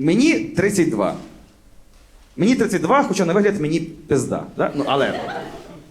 Мені 32. Мені 32, хоча на вигляд мені пизда. Да? Ну, але,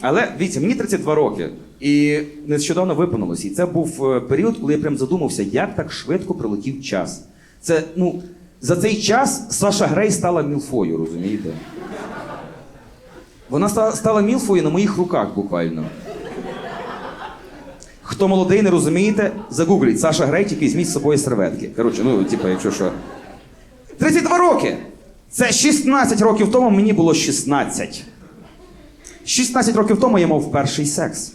але дивіться, мені 32 роки. І нещодавно виповнилось. І це був е, період, коли я прям задумався, як так швидко пролетів час. Це, ну, за цей час Саша Грей стала мілфою, розумієте? Вона стала мілфою на моїх руках буквально. Хто молодий, не розумієте, загугліть Саша Грей, тільки візьміть з собою серветки. Коротше, ну, типу, якщо що. 32 роки! Це 16 років тому мені було 16. 16 років тому я мав перший секс.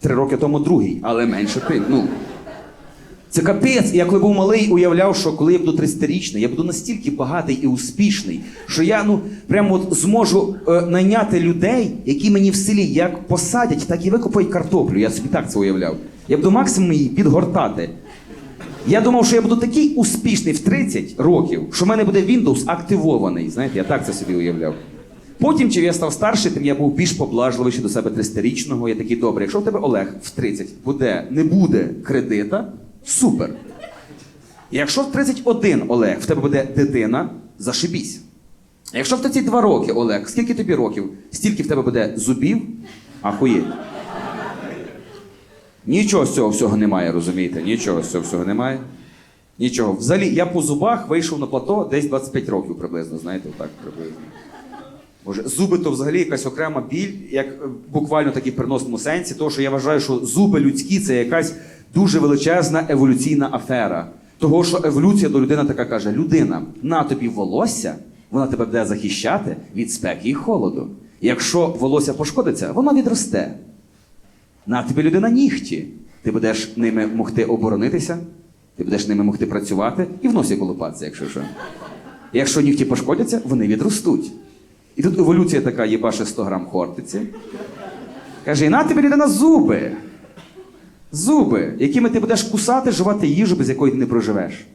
Три роки тому другий, але менше пив. Ну. Це капець. Я коли був малий, уявляв, що коли я буду 30-річний, я буду настільки багатий і успішний, що я ну прямо от зможу е, найняти людей, які мені в селі як посадять, так і викопають картоплю. Я собі так це уявляв. Я буду максимум її підгортати. Я думав, що я буду такий успішний в 30 років, що в мене буде Windows активований. Знаєте, я так це собі уявляв. Потім, чим я став старший, тим я був більш поблажливіший до себе 30-річного. Я такий добре, якщо в тебе Олег в 30 буде, не буде кредита, супер. Якщо в 31 Олег в тебе буде дитина, зашибісь. Якщо в 32 роки, Олег, скільки тобі років, стільки в тебе буде зубів, ахуєть. Нічого з цього всього немає, розумієте? Нічого з цього всього немає. Нічого. Взагалі, я по зубах вийшов на плато десь 25 років приблизно, знаєте, отак приблизно. Може, зуби то взагалі якась окрема біль, як е, буквально так і в переносному сенсі, тому що я вважаю, що зуби людські це якась дуже величезна еволюційна афера. Того, що еволюція до людини така каже: людина, на тобі волосся, вона тебе буде захищати від спеки і холоду. Якщо волосся пошкодиться, воно відросте. На тобі людина нігті. Ти будеш ними могти оборонитися, ти будеш ними могти працювати і в носі колупатися, якщо що. Якщо нігті пошкодяться, вони відростуть. І тут еволюція така їбаше 100 грам хортиці. Каже, і на тобі людина зуби. Зуби, якими ти будеш кусати, жувати їжу, без якої ти не проживеш.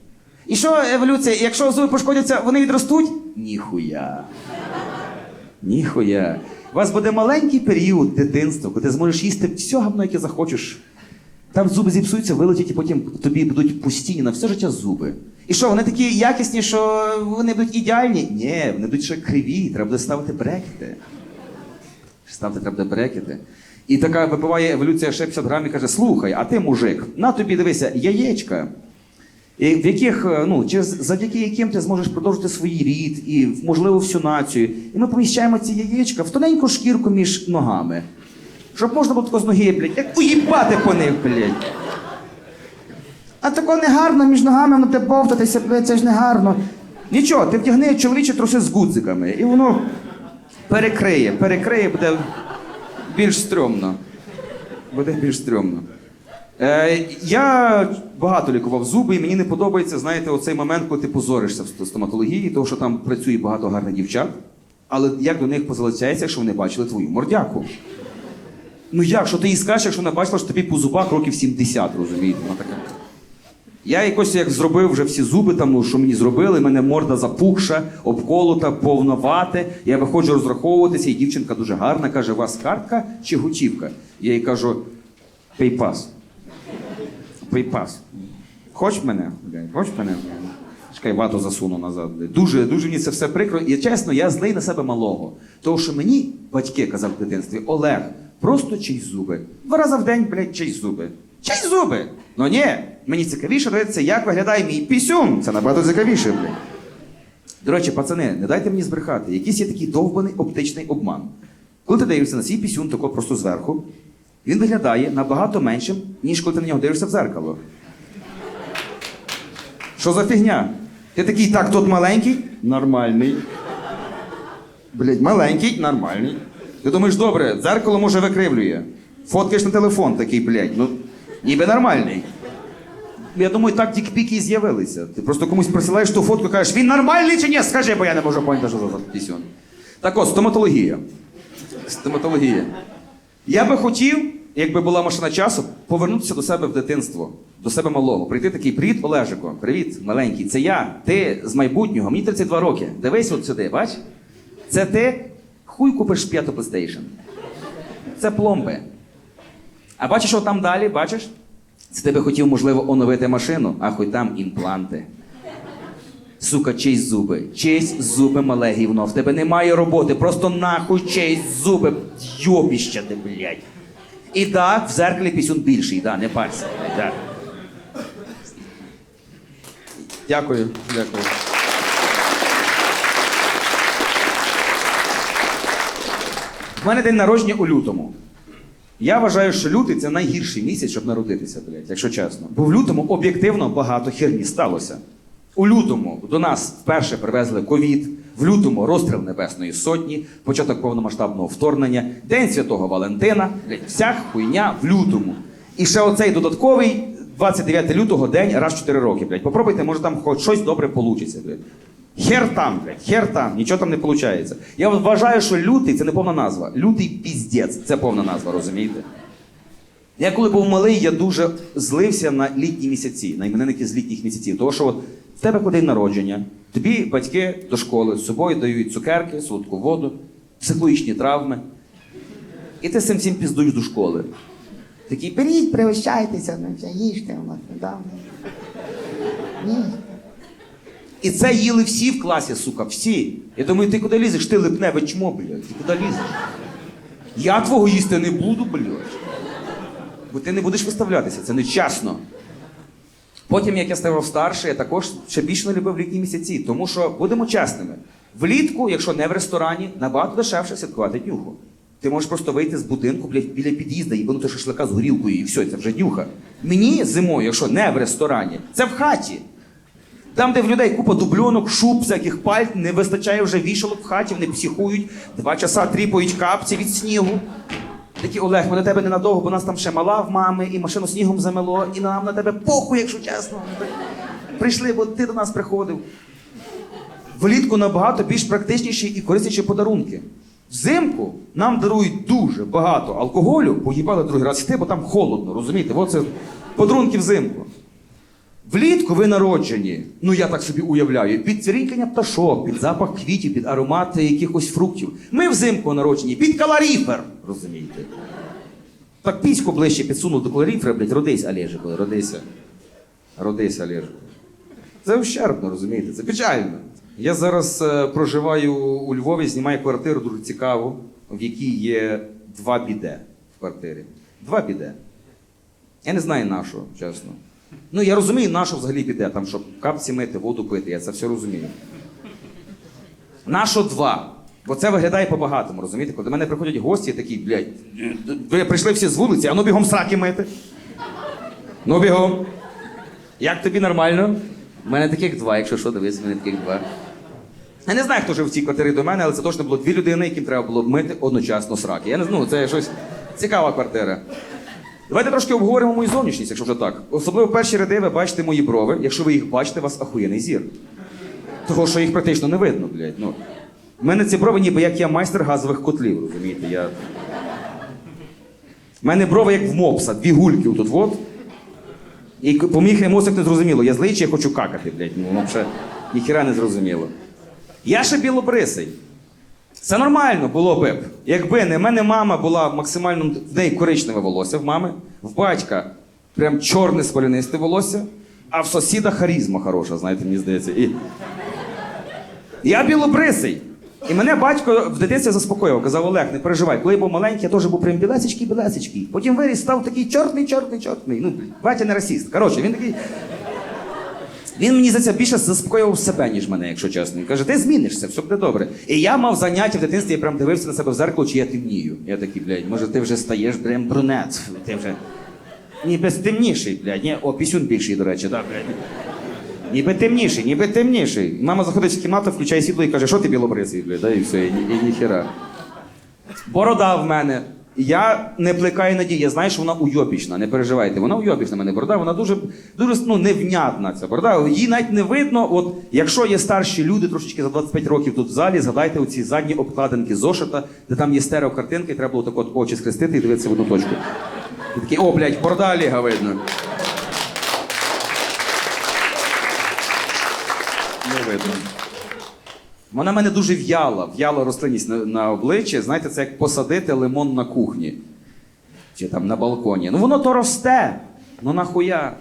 І що еволюція? Якщо зуби пошкодяться, вони відростуть? Ніхуя. Ніхуя. У вас буде маленький період дитинства, коли ти зможеш їсти все гавно, яке захочеш. Там зуби зіпсуються, вилетять, і потім тобі будуть постійні на все життя зуби. І що, вони такі якісні, що вони будуть ідеальні? Ні, вони будуть ще криві, треба буде ставити брекети. Ставити треба буде брекети. І така випиває еволюція ще 50 грамів і каже: слухай, а ти мужик, на тобі дивися, яєчка. І в яких, е, ну, через, завдяки яким ти зможеш продовжити свій рід і, можливо, всю націю. І ми поміщаємо ці яєчка в тоненьку шкірку між ногами. Щоб можна було з ноги, блядь, як уїбати по них, блядь. А тако не гарно між ногами, ну ти бовтатися, блядь, це ж не гарно. Нічого, ти вдягни чоловічі труси з гудзиками, і воно перекриє, перекриє, буде більш стрьомно. Буде більш стрьомно. Е, я багато лікував зуби, і мені не подобається, знаєте, оцей момент, коли ти позоришся в стоматології, тому що там працює багато гарних дівчат. Але як до них позалицяється, якщо вони бачили твою мордяку? Ну як, що ти їй скажеш, якщо вона бачила, що тобі по зубах років 70, розумієте? Вона така. Я якось як зробив вже всі зуби, там, ну, що мені зробили, мене морда запухша, обколота, повновате. Я виходжу розраховуватися, і дівчинка дуже гарна, каже: у вас картка чи готівка? Я їй кажу, пейпас. Пейпас. Хоч мене? Хоч мене? Чекай, вату засуну назад. Дуже, дуже мені це все прикро. І чесно, я злий на себе малого. Тому що мені батьки казав в дитинстві, Олег, просто чий зуби. Два рази в день, блядь, чий зуби. Чий зуби? Ну ні, мені цікавіше дивитися, як виглядає мій пісюн. Це набагато цікавіше, блядь. До речі, пацани, не дайте мені збрехати. Якийсь є такий довбаний оптичний обман. Коли ти дивишся на свій пісюн тако просто зверху, він виглядає набагато меншим, ніж коли ти на нього дивишся в зеркало. Що за фігня? Ти такий, так, тут маленький, нормальний. Блять, маленький, нормальний. Ти думаєш, добре, дзеркало може викривлює. Фоткаєш на телефон такий, блядь, ну, ніби нормальний. Я думаю, так дікпіки і з'явилися. Ти просто комусь присилаєш ту фотку і кажеш, він нормальний чи ні? Скажи, бо я не можу поняти, що за пісюн. Так от, стоматологія. Стоматологія. Я би хотів, якби була машина часу, повернутися до себе в дитинство, до себе малого. Прийти такий, привіт, Олежико, привіт, маленький. Це я, ти з майбутнього, мені 32 роки. Дивись от сюди, бач? Це ти хуй купиш п'яту PlayStation. Це пломби. А бачиш, що там далі, бачиш? Це ти би хотів, можливо, оновити машину, а хоч там імпланти. Сука, честь зуби. Честь зуби, мале гівно. В тебе немає роботи. Просто нахуй честь зуби. Йобіща ти, блядь. І так, в зеркалі пісюн більший, да, не парся. Да. Дякую, дякую. У мене день народження у лютому. Я вважаю, що лютий це найгірший місяць, щоб народитися, блядь, якщо чесно. Бо в лютому об'єктивно багато херні сталося. У лютому до нас вперше привезли ковід, в лютому розстріл Небесної Сотні, початок повномасштабного вторгнення, День Святого Валентина, вся хуйня в лютому. І ще оцей додатковий 29 лютого день раз в 4 роки, блядь. Попробуйте, може там хоч щось добре получиться, блядь. Хер там, блядь, хер там, нічого там не виходить. Я вважаю, що лютий це не повна назва. Лютий піздець, це повна назва, розумієте? Я коли був малий, я дуже злився на літні місяці, на іменинники з літніх місяців. Тому що от в тебе день народження, тобі батьки до школи з собою дають цукерки, солодку воду, психологічні травми. І ти з цим всім піздуєш до школи. Такий, Беріть, пригощайтеся, ну, їжте у нас. Да. Ні. І це їли всі в класі, сука, всі. Я думаю, ти куди лізеш? Ти липневе чмо, блядь. Ти куди лізеш? Я твого їсти не буду, блядь. Бо ти не будеш виставлятися, це нечесно. Потім, як я ставав старше, я також ще більше не любив літні місяці, тому що будемо чесними. Влітку, якщо не в ресторані, набагато дешевше святкувати днюху. Ти можеш просто вийти з будинку блядь, біля під'їзда і банути шашлика з горілкою, і все, це вже днюха. Мені зимою, якщо не в ресторані, це в хаті. Там, де в людей купа дубльонок, шуб, всяких пальт, не вистачає вже вішалок в хаті, вони психують, два часа тріпають капці від снігу. Такі Олег, ми на тебе ненадовго, бо нас там ще мала в мами, і машину снігом замело, і нам на тебе похуй, якщо чесно. Прийшли, бо ти до нас приходив. Влітку набагато більш практичніші і корисніші подарунки. Взимку нам дарують дуже багато алкоголю, поїбали другий раз йти, бо там холодно, розумієте? Оце подарунки взимку. Влітку ви народжені, ну я так собі уявляю, під цвірінькання пташок, під запах квітів, під аромати якихось фруктів. Ми взимку народжені під калоріфер, розумієте? Так піську ближче підсунув до калоріфера, блядь, родись, Олежику, родися. Родись, Олежику. Це ущербно, розумієте? Це печально. Я зараз е, проживаю у Львові, знімаю квартиру дуже цікаву, в якій є два біде в квартирі. Два біде. Я не знаю на що, чесно. Ну, я розумію, на що взагалі піде, там, щоб капці мити, воду пити, я це все розумію. На що два? Бо це виглядає по-багатому, розумієте? Коли до мене приходять гості, такі, блядь, ви прийшли всі з вулиці, а ну бігом сраки мити. Ну бігом. Як тобі нормально? У мене таких два, якщо що, дивись, в мене таких два. Я не знаю, хто жив в цій квартирі до мене, але це точно було дві людини, яким треба було мити одночасно сраки. Я не знаю, ну, це щось цікава квартира. Давайте трошки обговоримо мою зовнішність, якщо вже так. Особливо перші ряди ви бачите мої брови. Якщо ви їх бачите, у вас ахуєний зір. Того, що їх практично не видно, блядь. Ну. У мене ці брови ніби як я майстер газових котлів, розумієте? Я... У мене брови як в мопса, дві гульки отут от. І к- по моїх не зрозуміло. Я злий чи я хочу какати, блядь. Ну, воно ще ніхіра не зрозуміло. Я ще білобрисий. Це нормально було б, якби не в мене мама була максимально в неї коричневе волосся в мами, в батька прям чорне спалянисте волосся, а в сусіда харізма хороша, знаєте, мені здається. І... Я білобрисий. І мене батько в дитинстві заспокоював, казав Олег, не переживай. Коли я був маленький, я теж був прям білесечкий, білесечкий. Потім виріс, став такий чорний, чорний, чорний. Ну, батя не расіст. Коротше, він такий. Він мені за це більше заспокоював себе, ніж мене, якщо чесно. Він каже, ти змінишся, все буде добре. І я мав заняття в дитинстві, я прям дивився на себе в зеркало, чи я темнію. Я такий, блядь, може ти вже стаєш прям брюнет. Ти вже. Ніби темніший, блядь. Ні, о, пісюн більший, до речі, так, блядь. Ніби темніший, ніби темніший. Мама заходить в кімнату, включає світло і каже, що ти білобрисий, да, і все, і, і, ніхера. Борода в мене. Я не плекаю надії, я знаю, що вона уйобічна, не переживайте. Вона уйобічна мене борода, вона дуже, дуже ну, невнятна ця борода. Її навіть не видно. От якщо є старші люди, трошечки за 25 років тут в залі, згадайте оці задні обкладинки зошита, де там є стереокартинки, і треба було так от очі схрестити і дивитися в одну точку. І такий, о, блядь, борода Олега видно. Не видно. Вона мене дуже в'яла, в'яла рослинність на, на обличчі. Знаєте, це як посадити лимон на кухні. Чи там на балконі. Ну воно то росте. Ну нахуя.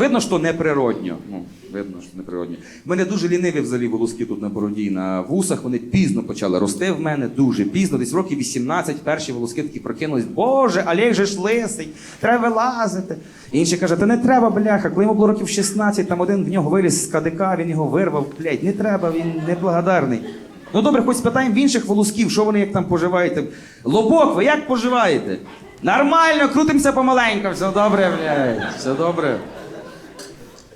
Видно, що неприродньо. Ну, видно, що неприродньо. В мене дуже ліниві взагалі волоски тут на бороді на вусах. Вони пізно почали рости в мене, дуже пізно. Десь років 18 перші волоски такі прокинулись. Боже, Олег же ж лисий, треба вилазити. Інший каже, та не треба, бляха. Коли йому було років 16, там один в нього виліз з КДК, він його вирвав. Блядь, не треба, він неблагодарний. Ну добре, хоч спитаємо в інших волосків, що вони як там поживаєте. Лобок, ви як поживаєте? Нормально, крутимося помаленько, все добре, блядь, все добре.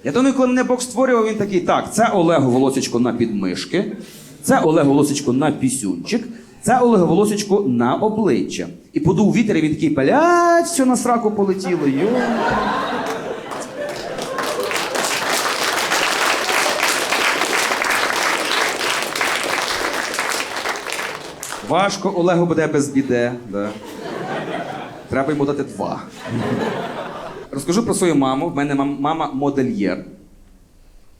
Я думаю, коли мене Бог створював, він такий, так, це Олегу волосечко на підмишки, це Олегу волосечко на пісюнчик, це Олегу волосечко на обличчя. І подув вітер, і він такий, блядь, все на сраку полетіло, йо. Важко Олегу буде без біде. Да. Треба йому дати два. Розкажу про свою маму. В мене мама модельєр.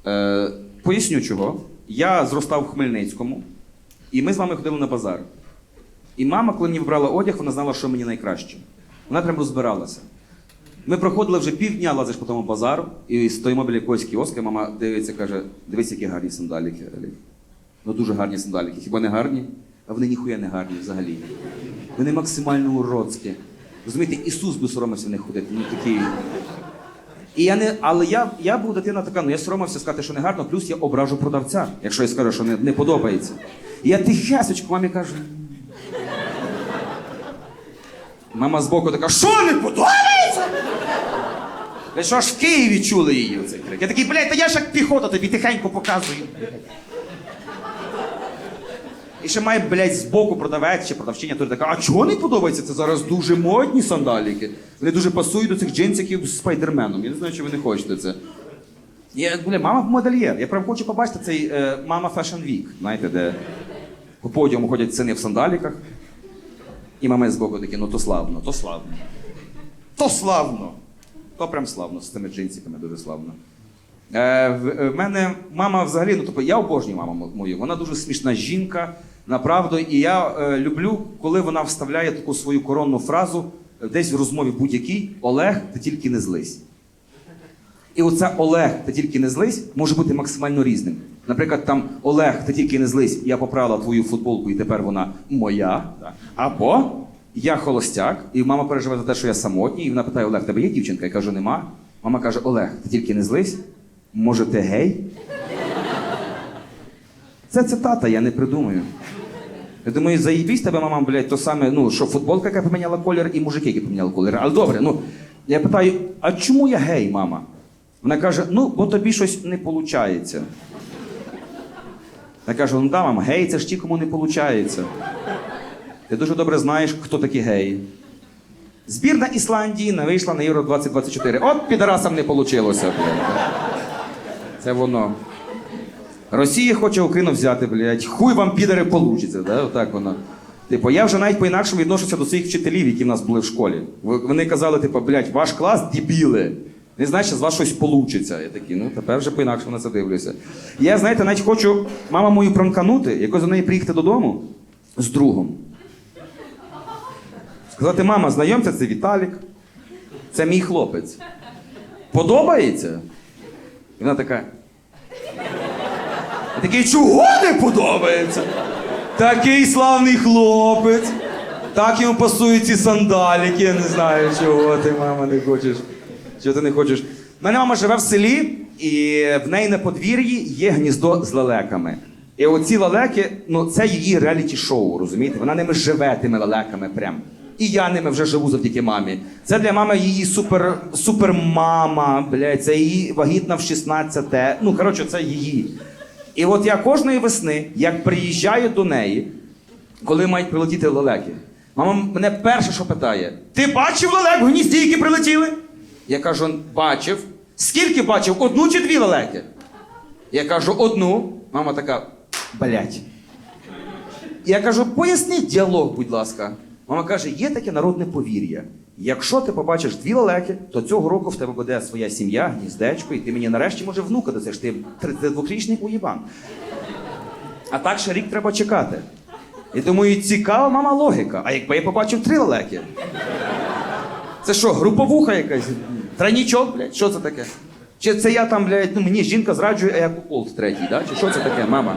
Е, поясню чого. Я зростав в Хмельницькому, і ми з вами ходили на базар. І мама, коли мені вибрала одяг, вона знала, що мені найкраще. Вона прям розбиралася. Ми проходили вже півдня, лазиш по тому базару, і стоїмо біля якогось кіоска, мама дивиться, каже: дивись, які гарні сандаліки. Ну дуже гарні сандаліки. Хіба не гарні? А вони ніхуя не гарні взагалі. Вони максимально уродські. Розумієте, Ісус би соромився них ходити. Ну такі. І я не, але я, я був дитина така, ну я соромився сказати, що не гарно, плюс я ображу продавця, якщо я скажу, що не, не подобається. І я тихесечко мамі кажу. Мама збоку така, що не подобається? Ви що ж в Києві чули її оцей крик? Я такий, блядь, та я ж як піхота тобі тихенько показую. І ще має, блядь, збоку продавець чи продавчиня, то така, а чого не подобається? Це зараз дуже модні сандаліки. Вони дуже пасують до цих джинсиків з спайдерменом. Я не знаю, чи ви не хочете це. Я, бля, мама модельєр. Я прям хочу побачити цей е, мама Fashion Week, знаєте, де по подіуму ходять сини в сандаліках. І мами збоку такі, ну то славно, то славно. То славно. То прям славно, з цими джинсиками дуже славно. Е, в, е, в мене мама взагалі, ну тобто я обожнюю маму мою. Вона дуже смішна жінка, направду. І я е, люблю, коли вона вставляє таку свою коронну фразу е, десь в розмові будь-якій Олег, ти тільки не злись. І оце Олег, ти тільки не злись, може бути максимально різним. Наприклад, там Олег, ти тільки не злись, я поправила твою футболку, і тепер вона моя. Або я холостяк, і мама переживає за те, що я самотній, і вона питає: Олег, тебе є дівчинка? Я кажу, нема. Мама каже: Олег, ти тільки не злись, може, ти гей? Це цитата, я не придумаю. Я думаю, заїбісь тебе, мама, блядь, то саме, ну, що футболка, яка поміняла колір, і мужики, які поміняли колір. Але добре, ну, я питаю, а чому я гей, мама? Вона каже, ну, бо тобі щось не виходить. Я кажу, ну да, мама, гей, це ж ті, кому не виходить. Ти дуже добре знаєш, хто такі геї. Збірна Ісландії не вийшла на Євро 2024. От підарасам не вийшло. Це воно. Росія хоче Україну взяти, блядь. Хуй вам підари получиться, да? Отак воно. Типу, я вже навіть по-інакшому відношуся до своїх вчителів, які в нас були в школі. Вони казали, типу, блядь, ваш клас дебіли. Не значить, що з вас щось получиться. Я такий, ну тепер вже по-інакшому на це дивлюся. Я, знаєте, навіть хочу маму мою пранканути, якось до неї приїхати додому з другом. Сказати, мама, знайомся, це Віталік. Це мій хлопець. Подобається? І вона така. Такий, чого не подобається? Такий славний хлопець. Так йому пасують ці сандаліки, я не знаю, чого ти, мама, не хочеш. Чого ти не хочеш? У мене мама живе в селі, і в неї на подвір'ї є гніздо з лелеками. І оці лелеки, ну це її реаліті-шоу, розумієте? Вона ними живе тими лелеками прям. І я ними вже живу завдяки мамі. Це для мами її супер, супермама, блядь, це її вагітна в 16 Ну, коротше, це її. І от я кожної весни, як приїжджаю до неї, коли мають прилетіти лелеки, мама мене перше, що питає: Ти бачив лелек гнізді, які прилетіли? Я кажу, бачив. Скільки бачив? Одну чи дві лелеки? Я кажу, одну. Мама така, блять. Я кажу, поясніть діалог, будь ласка. Мама каже, є таке народне повір'я. Якщо ти побачиш дві лелеки, то цього року в тебе буде своя сім'я, гніздечко, і ти мені нарешті може внука досиш. Ти 32-річний уєбан. А так ще рік треба чекати. І думаю, цікава мама логіка. А якби я побачив три лелеки? Це що, груповуха якась? Тройнічок, блядь? Що це таке? Чи це я там, блядь, ну мені жінка зраджує, а я куколт третій, да? Чи що це таке, мама?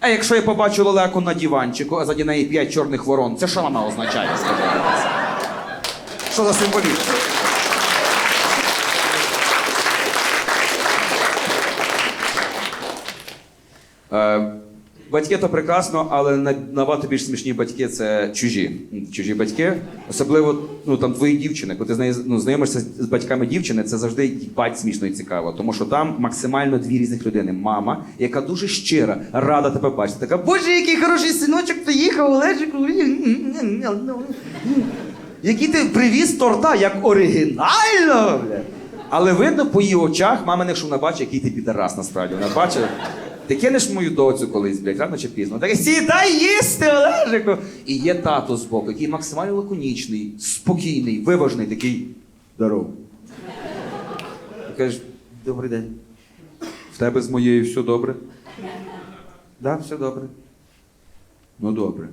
А якщо я побачу лелеку на диванчику, а заді неї п'ять чорних ворон, це що вона означає, скажи? Що за символізм? Е, Батьки то прекрасно, але набагато більш смішні батьки це чужі. Чужі батьки. Особливо ну, там твої дівчини. Коли ти з ну, знайомишся з батьками дівчини, це завжди їбать смішно і цікаво. Тому що там максимально дві різних людини. Мама, яка дуже щира, рада тебе бачити. Така, боже, який хороший синочок приїхав, Олежик. Який ти привіз торта, як оригінально. бля. Але видно по її очах, маминих, що вона бачить, який ти підарас насправді. Вона бачить. Ти кинеш мою доцю колись, блядь, рано чи пізно. Так сідай їсти, Олежику. І є тато збоку, який максимально лаконічний, спокійний, виважений, такий здоров. Ти кажеш, добрий день. В тебе з моєю все добре? Да, все добре. Ну добре.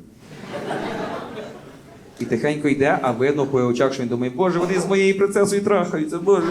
І тихенько йде, а видно по очах, що він думає, боже, вони з моєю принцесою трахаються, боже.